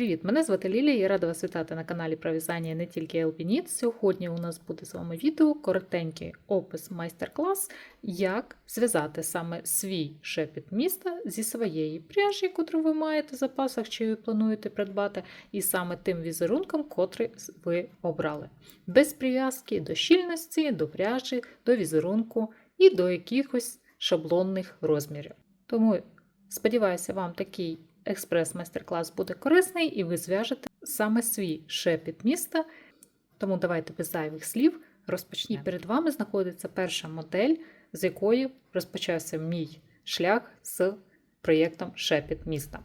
Привіт! Мене звати Лілія, я рада вас вітати на каналі про в'язання не тільки Елпініт. Сьогодні у нас буде з вами відео, коротенький опис майстер-клас, як зв'язати саме свій шепіт міста зі своєї пряжі, яку ви маєте в запасах, чи ви плануєте придбати, і саме тим візерунком, котрий ви обрали. Без прив'язки до щільності, до пряжі, до візерунку і до якихось шаблонних розмірів. Тому сподіваюся, вам такий експрес-майстер-клас буде корисний і ви зв'яжете саме свій шепіт міста. Тому давайте без зайвих слів розпочнемо. І перед вами знаходиться перша модель, з якої розпочався мій шлях з проєктом Шепіт міста.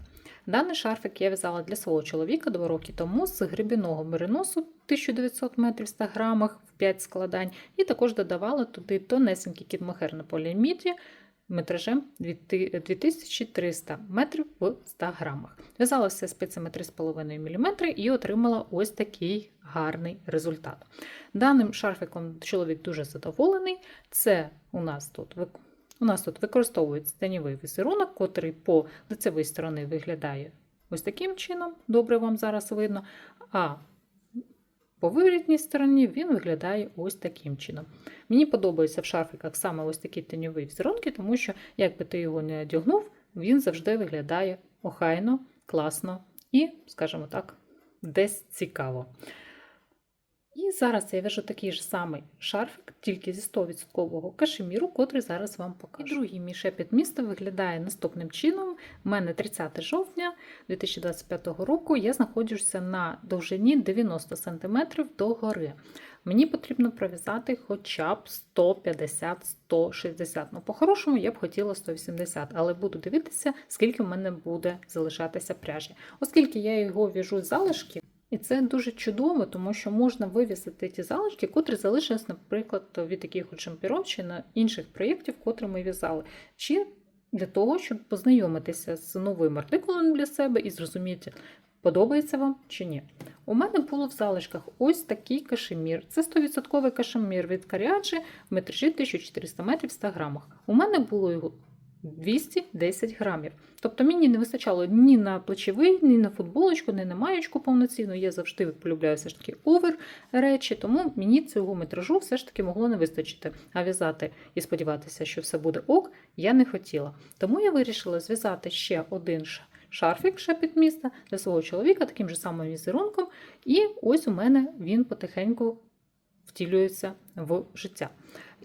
Даний шарфик я в'язала для свого чоловіка два роки тому з грибіного мериносу 1900 метрів в 100 грамах в 5 складань, і також додавала туди тонесенький кітмахер на поліаміді метражем 2300 метрів в 100 грамах. В'язала все спицями 3,5 мм і отримала ось такий гарний результат. Даним шарфиком чоловік дуже задоволений. Це у нас тут у нас тут використовується тенєвий візерунок, котрий по лицевій сторони виглядає ось таким чином, добре вам зараз видно. А по виворітній стороні він виглядає ось таким чином. Мені подобається в шарфиках саме ось такі тіньові візерунки, тому що, як би ти його не одягнув, він завжди виглядає охайно, класно і, скажімо так, десь цікаво. І зараз я вяжу такий ж самий шарфик, тільки зі 100% кашеміру, котрий зараз вам покажу. І другий мій шепіт міста виглядає наступним чином. У мене 30 жовтня 2025 року я знаходжуся на довжині 90 см до гори. Мені потрібно пров'язати хоча б 150-160. Ну, по-хорошому, я б хотіла 180, але буду дивитися, скільки в мене буде залишатися пряжі. Оскільки я його в'яжу з залишки, і це дуже чудово, тому що можна вивісити ті залишки, котрі залишились, наприклад, від таких шампіров чи на інших проєктів, котрі ми в'язали. Чи для того, щоб познайомитися з новим артикулом для себе і зрозуміти, подобається вам чи ні. У мене було в залишках ось такий кашемір. Це 100% кашемір від Каріаджі в метражі 1400 метрів в 100 грамах. У мене було його 210 грамів. Тобто мені не вистачало ні на плечовий, ні на футболочку, ні на маєчку повноцінну. Я завжди полюбляю все ж таки овер речі, тому мені цього метражу все ж таки могло не вистачити. А в'язати і сподіватися, що все буде ок, я не хотіла. Тому я вирішила зв'язати ще один шарфік шепіт міста для свого чоловіка, таким же самим візерунком. І ось у мене він потихеньку втілюється в життя.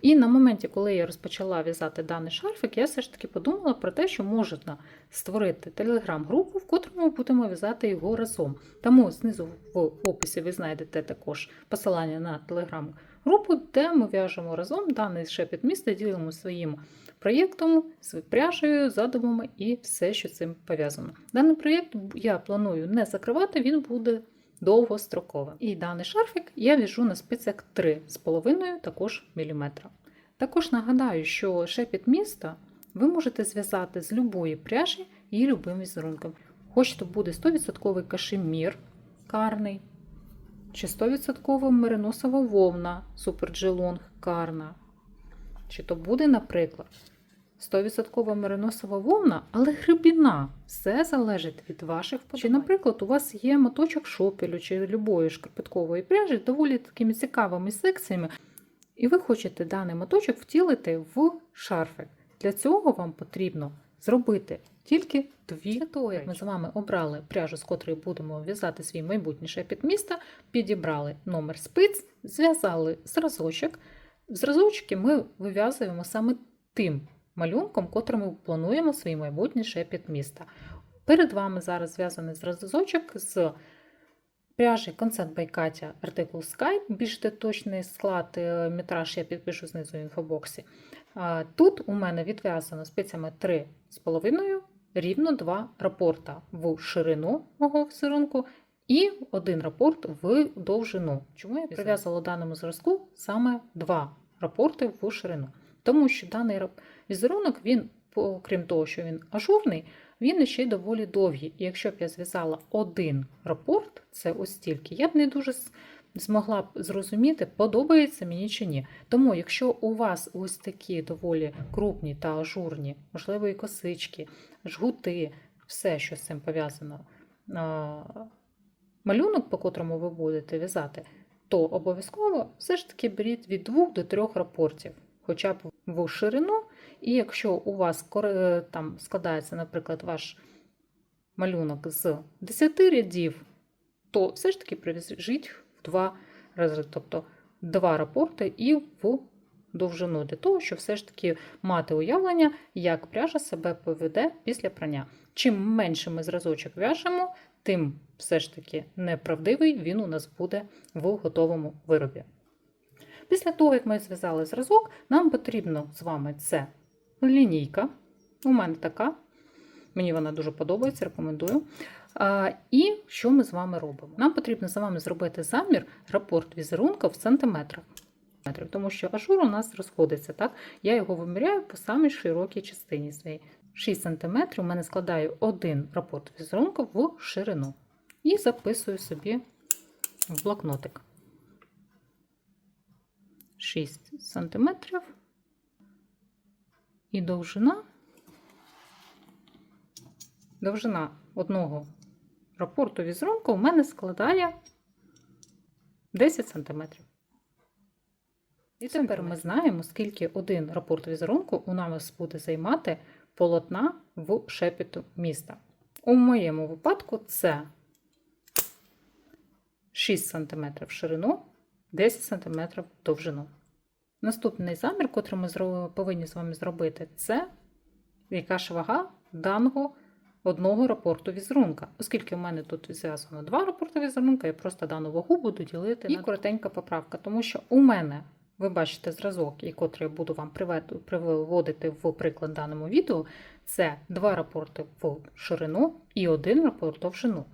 І на моменті, коли я розпочала в'язати даний шарфик, я все ж таки подумала про те, що можна створити телеграм-групу, в котрому будемо в'язати його разом. Тому знизу в описі ви знайдете також посилання на телеграм-групу, де ми в'яжемо разом даний шепіт міста, ділимо своїм проєктом, своєю пряжею, задумами і все, що цим пов'язано. Даний проєкт я планую не закривати, він буде довгострокове. І даний шарфик я в'яжу на спицях 3,5 також міліметра. Також нагадаю, що шепіт міста ви можете зв'язати з любої пряжі і любим візерунком. Хоч то буде 100% кашемір карний, чи 100% мериносова вовна суперджелонг карна. Чи то буде, наприклад, 100% мериносова вовна, але грибіна. Все залежить від ваших вподобань. Чи, наприклад, у вас є моточок шопелю чи любої шкарпеткової пряжі доволі такими цікавими секціями, і ви хочете даний моточок втілити в шарфик. Для цього вам потрібно зробити тільки дві того, як ми з вами обрали пряжу, з котрої будемо в'язати свій майбутній шепіт міста, підібрали номер спиць, зв'язали зразочок. Зразочки ми вив'язуємо саме тим малюнком, котрим ми плануємо свій майбутній шепіт міста. Перед вами зараз зв'язаний зразочок з пряжі by Katya артикул Sky, більш точний склад е, метраж я підпишу знизу в інфобоксі. Тут у мене відв'язано спицями 3,5 рівно 2 рапорта в ширину мого візерунку і один рапорт в довжину. Чому я прив'язала даному зразку саме два рапорти в ширину? Тому що даний візерунок, він, окрім того, що він ажурний, він ще й доволі довгий. І якщо б я зв'язала один рапорт, це ось стільки, я б не дуже змогла б зрозуміти, подобається мені чи ні. Тому, якщо у вас ось такі доволі крупні та ажурні, можливо, і косички, жгути, все, що з цим пов'язано, малюнок, по котрому ви будете в'язати, то обов'язково все ж таки беріть від 2 до 3 рапортів, хоча б в ширину. І якщо у вас там складається, наприклад, ваш малюнок з 10 рядів, то все ж таки прив'яжіть в два рази, тобто два рапорти і в довжину, для того, щоб все ж таки мати уявлення, як пряжа себе поведе після прання. Чим менше ми зразочок в'яжемо, тим все ж таки неправдивий він у нас буде в готовому виробі. Після того, як ми зв'язали зразок, нам потрібно з вами це лінійка. У мене така. Мені вона дуже подобається, рекомендую. І що ми з вами робимо? Нам потрібно з вами зробити замір рапорт візерунка в сантиметрах. Тому що ажур у нас розходиться. Так? Я його виміряю по самій широкій частині своїй. 6 см у мене складає один рапорт візерунка в ширину. І записую собі в блокнотик. 6 см і довжина. Довжина одного рапорту візерунку у мене складає 10 см. І тепер ми знаємо, скільки один рапорт візерунку у нас буде займати полотна в шепіту міста. У моєму випадку це 6 см в ширину, 10 см в довжину. Наступний замір, котрий ми повинні з вами зробити, це яка ж вага даного одного рапорту візерунка. Оскільки у мене тут зв'язано два рапорти візерунка, я просто дану вагу буду ділити і коротенька поправка, тому що у мене, ви бачите зразок, і котрий я буду вам приводити в приклад даному відео, це два рапорти в ширину і один рапорт в довжину.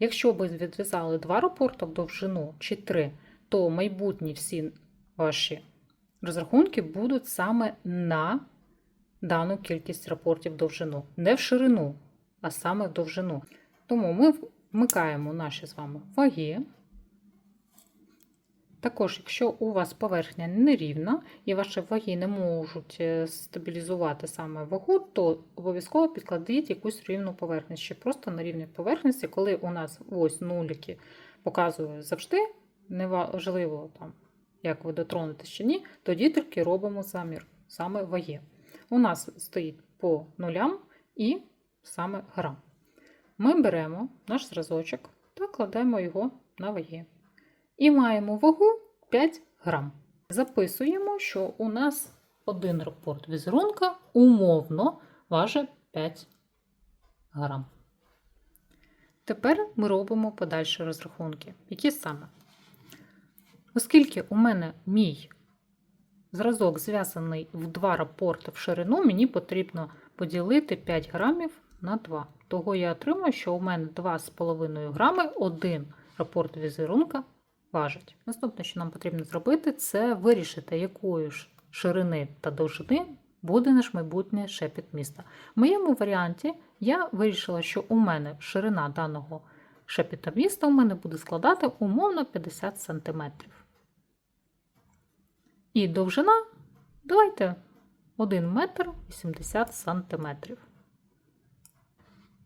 Якщо ви відв'язали два рапорти в довжину чи три, то майбутні всі ваші розрахунки будуть саме на дану кількість рапортів довжину, не в ширину, а саме в довжину. Тому ми вмикаємо наші з вами ваги. Також, якщо у вас поверхня нерівна і ваші ваги не можуть е, стабілізувати саме вагу, то обов'язково підкладіть якусь рівну поверхність. Ще просто на рівні поверхності, коли у нас ось нуліки показує завжди, неважливо там, як ви дотронетесь чи ні, тоді тільки робимо замір саме ваги. У нас стоїть по нулям і саме грам. Ми беремо наш зразочок та кладемо його на ваги. І маємо вагу 5 грам. Записуємо, що у нас один рапорт візерунка умовно важить 5 грам. Тепер ми робимо подальші розрахунки. Які саме? Оскільки у мене мій зразок зв'язаний в два рапорти в ширину, мені потрібно поділити 5 грамів на 2. Того я отримую, що у мене 2,5 грами один рапорт візерунка важить. Наступне, що нам потрібно зробити, це вирішити, якої ж ширини та довжини буде наш майбутнє шепіт міста. В моєму варіанті я вирішила, що у мене ширина даного шепіта міста у мене буде складати умовно 50 см. І довжина, давайте 1 метр 80 сантиметрів.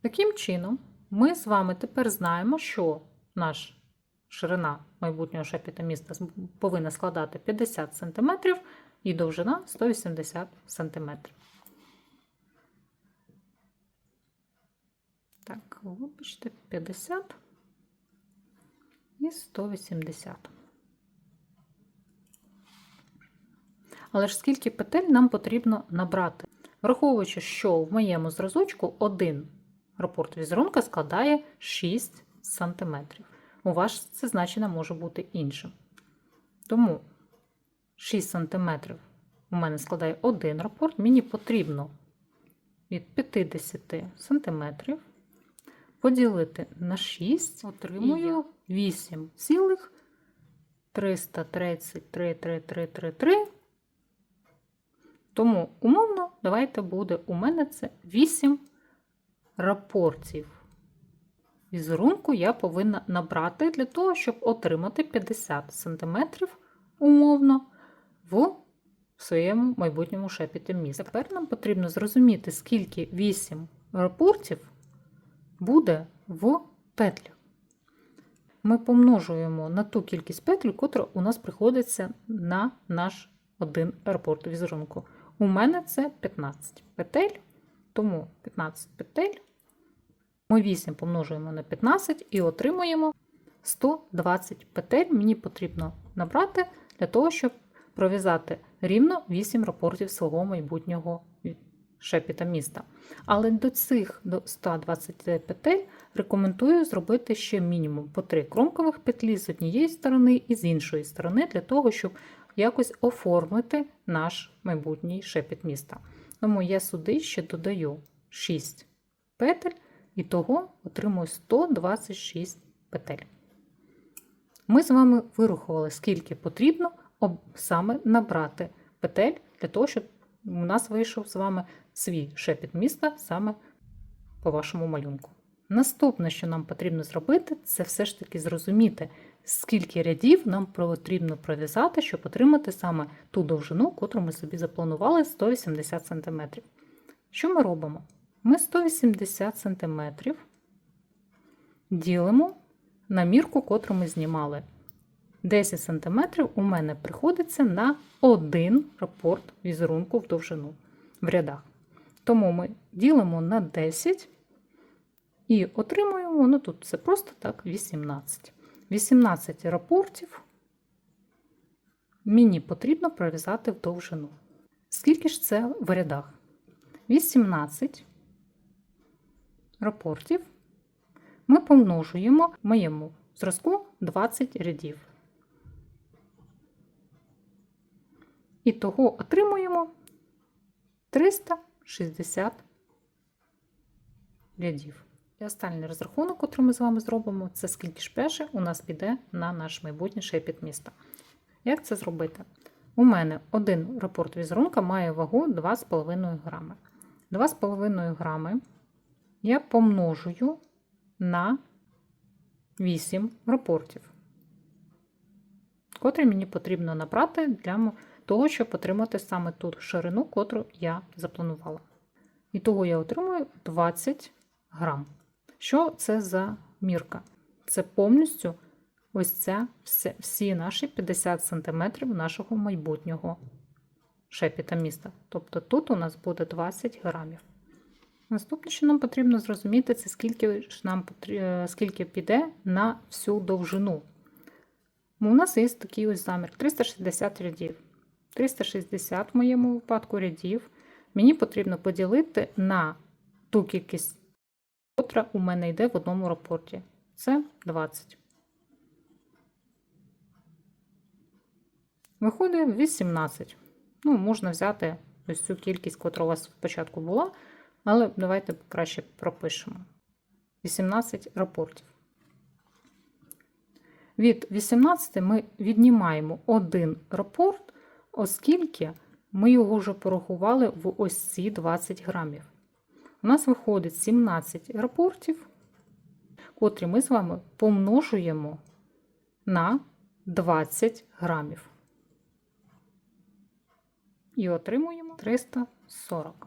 Таким чином, ми з вами тепер знаємо, що наш ширина майбутнього шепіта міста повинна складати 50 см і довжина 180 см. Так, вибачте, 50 і 180. Але ж скільки петель нам потрібно набрати? Враховуючи, що в моєму зразочку один рапорт візерунка складає 6 см. У вас це значення може бути іншим. Тому 6 см у мене складає один рапорт, мені потрібно від 50 см поділити на 6, отримую 8,33333. Тому умовно, давайте буде у мене це 8 рапортів візерунку я повинна набрати для того, щоб отримати 50 см умовно в своєму майбутньому шепіті міста. Тепер нам потрібно зрозуміти, скільки 8 рапортів буде в петлях. ми помножуємо на ту кількість петель, котра у нас приходиться на наш один рапорт візерунку. У мене це 15 петель, тому 15 петель. Ми 8 помножуємо на 15 і отримуємо 120 петель. Мені потрібно набрати для того, щоб пров'язати рівно 8 рапортів свого майбутнього шепіта міста. Але до цих до 120 петель рекомендую зробити ще мінімум по 3 кромкових петлі з однієї сторони і з іншої сторони, для того, щоб якось оформити наш майбутній шепіт міста. Тому я сюди ще додаю 6 петель і того отримую 126 петель. Ми з вами вирахували, скільки потрібно саме набрати петель для того, щоб у нас вийшов з вами свій шепіт міста саме по вашому малюнку. Наступне, що нам потрібно зробити, це все ж таки зрозуміти, скільки рядів нам потрібно пров'язати, щоб отримати саме ту довжину, котру ми собі запланували 180 см. Що ми робимо? Ми 180 см ділимо на мірку, котру ми знімали. 10 см у мене приходиться на один рапорт візерунку в довжину в рядах. Тому ми ділимо на 10 і отримуємо, ну тут це просто так, 18. 18 рапортів мені потрібно пров'язати в довжину. Скільки ж це в рядах? 18 рапортів ми помножуємо в моєму зразку 20 рядів. І того отримуємо 360 рядів. І останній розрахунок, який ми з вами зробимо, це скільки ж пряжі у нас піде на наш майбутній шепіт міста. Як це зробити? У мене один рапорт візерунка має вагу 2,5 грами. 2,5 грами я помножую на 8 рапортів, котрі мені потрібно набрати для того, щоб отримати саме ту ширину, котру я запланувала. І того я отримую 20 грам. Що це за мірка? Це повністю ось ця всі наші 50 см нашого майбутнього шепіта міста. Тобто тут у нас буде 20 грамів. Наступне, що нам потрібно зрозуміти, це скільки ж нам е, скільки піде на всю довжину. У нас є такий ось замір 360 рядів. 360 в моєму випадку рядів мені потрібно поділити на ту кількість, котра у мене йде в одному рапорті. Це 20. Виходить 18. Ну, можна взяти ось цю кількість, котра у вас спочатку була. Але давайте краще пропишемо 18 рапортів. Від 18 ми віднімаємо один рапорт, оскільки ми його вже порахували в ось ці 20 грамів. У нас виходить 17 рапортів, котрі ми з вами помножуємо на 20 грамів. І отримуємо 340.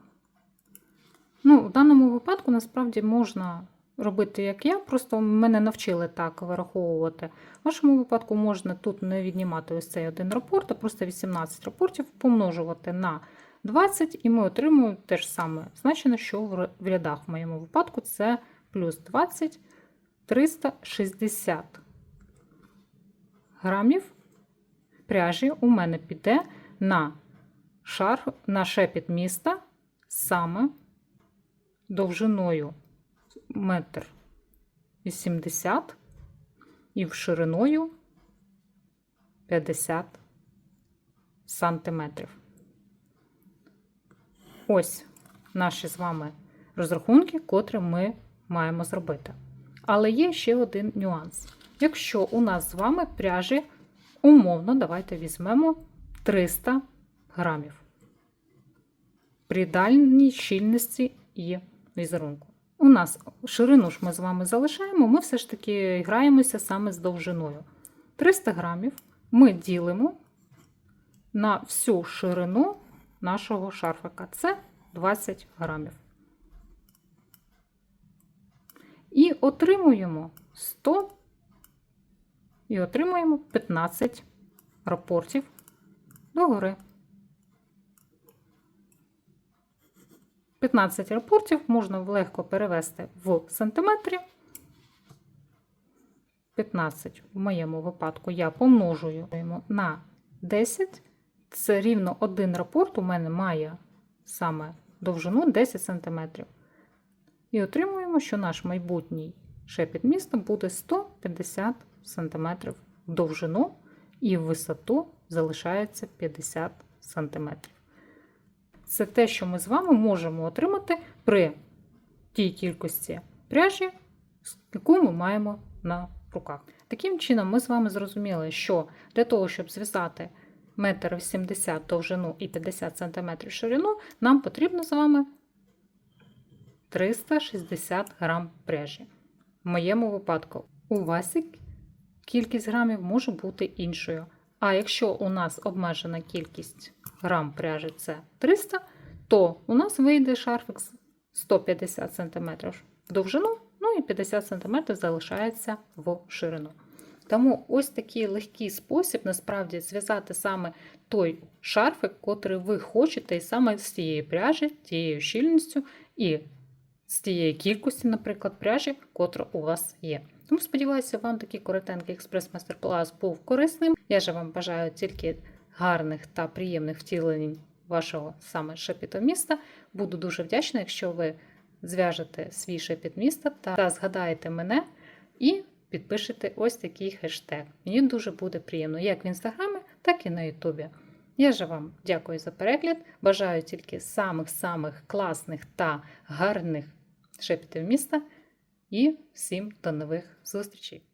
Ну, В даному випадку насправді можна робити, як я, просто мене навчили так вираховувати. В вашому випадку можна тут не віднімати ось цей один рапорт, а просто 18 рапортів помножувати на 20, і ми отримуємо те ж саме значення, що в рядах. В моєму випадку це плюс 20 360 грамів пряжі у мене піде на шар, на шепіт міста саме довжиною метр 80 і в шириною 50 сантиметрів. Ось наші з вами розрахунки, котрі ми маємо зробити. Але є ще один нюанс. Якщо у нас з вами пряжі умовно, давайте візьмемо 300 грамів. При дальній щільності і візерунку. У нас ширину ж ми з вами залишаємо, ми все ж таки граємося саме з довжиною. 300 грамів ми ділимо на всю ширину нашого шарфика. Це 20 грамів. І отримуємо 100 і отримуємо 15 рапортів догори. 15 рапортів можна легко перевести в сантиметрі. 15 в моєму випадку я помножую на 10. Це рівно один рапорт у мене має саме довжину 10 см. І отримуємо, що наш майбутній шепіт міста буде 150 см в довжину і в висоту залишається 50 см. Це те, що ми з вами можемо отримати при тій кількості пряжі, яку ми маємо на руках. Таким чином, ми з вами зрозуміли, що для того, щоб зв'язати 1,80 м довжину і 50 см ширину, нам потрібно з вами 360 грам пряжі. В моєму випадку у вас кількість грамів може бути іншою. А якщо у нас обмежена кількість грам пряжі це 300, то у нас вийде шарфик 150 см в довжину, ну і 50 см залишається в ширину. Тому ось такий легкий спосіб насправді зв'язати саме той шарфик, котрий ви хочете, і саме з тієї пряжі, тією щільністю і з тієї кількості, наприклад, пряжі, котра у вас є. Тому сподіваюся, вам такий коротенький експрес-майстер-клас був корисним. Я же вам бажаю тільки гарних та приємних втілень вашого саме шепіта міста. Буду дуже вдячна, якщо ви зв'яжете свій шепіт міста та, та згадаєте мене і підпишете ось такий хештег. Мені дуже буде приємно як в інстаграмі, так і на Ютубі. Я же вам дякую за перегляд. Бажаю тільки самих-самих класних та гарних шепітів міста. І всім до нових зустрічей!